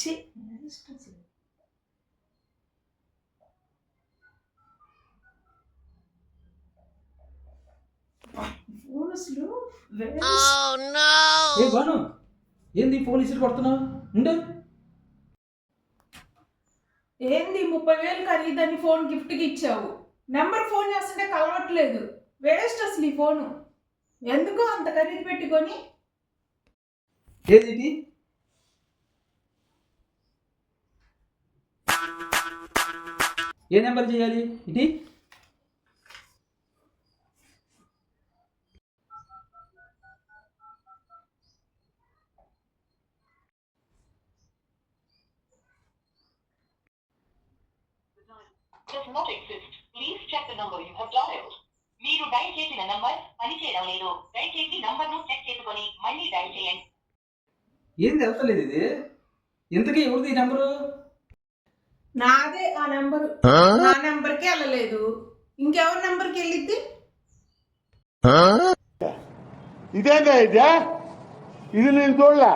Sí. Phone అసలు ఏంది phone ఇసిరి కొడుతున్నావు? ఉండే. ఏంది ముప్పై వేలు ఖరీదని ఫోన్ గిఫ్ట్కి ఇచ్చావు? నెంబర్ ఫోన్ చేస్తుంటే కలవట్లేదు. వేస్ట్ అసలు ఈ ఫోను. ఎందుకో అంత ఖరీదు పెట్టుకొని? ఏది ఏ నెంబర్ చేయాలి? ఇది. మీరు డైల్ చేసిన నంబర్ పనిచేయడం లేదు. దయచేసి నంబర్ను చెక్ చేసుకొని మళ్ళీ డైల్ చేయండి. ఏంది వెళ్తలేదు ఇది? ఇంతకీ ఎవరిది ఈ నెంబరు? నాదే ఆ నెంబరు. నా నెంబర్కి వెళ్ళలేదు. ఇంకెవరి నెంబర్కి వెళ్ళిద్ది? ఇదేందా ఇదే? ఇది నేను చూడలే.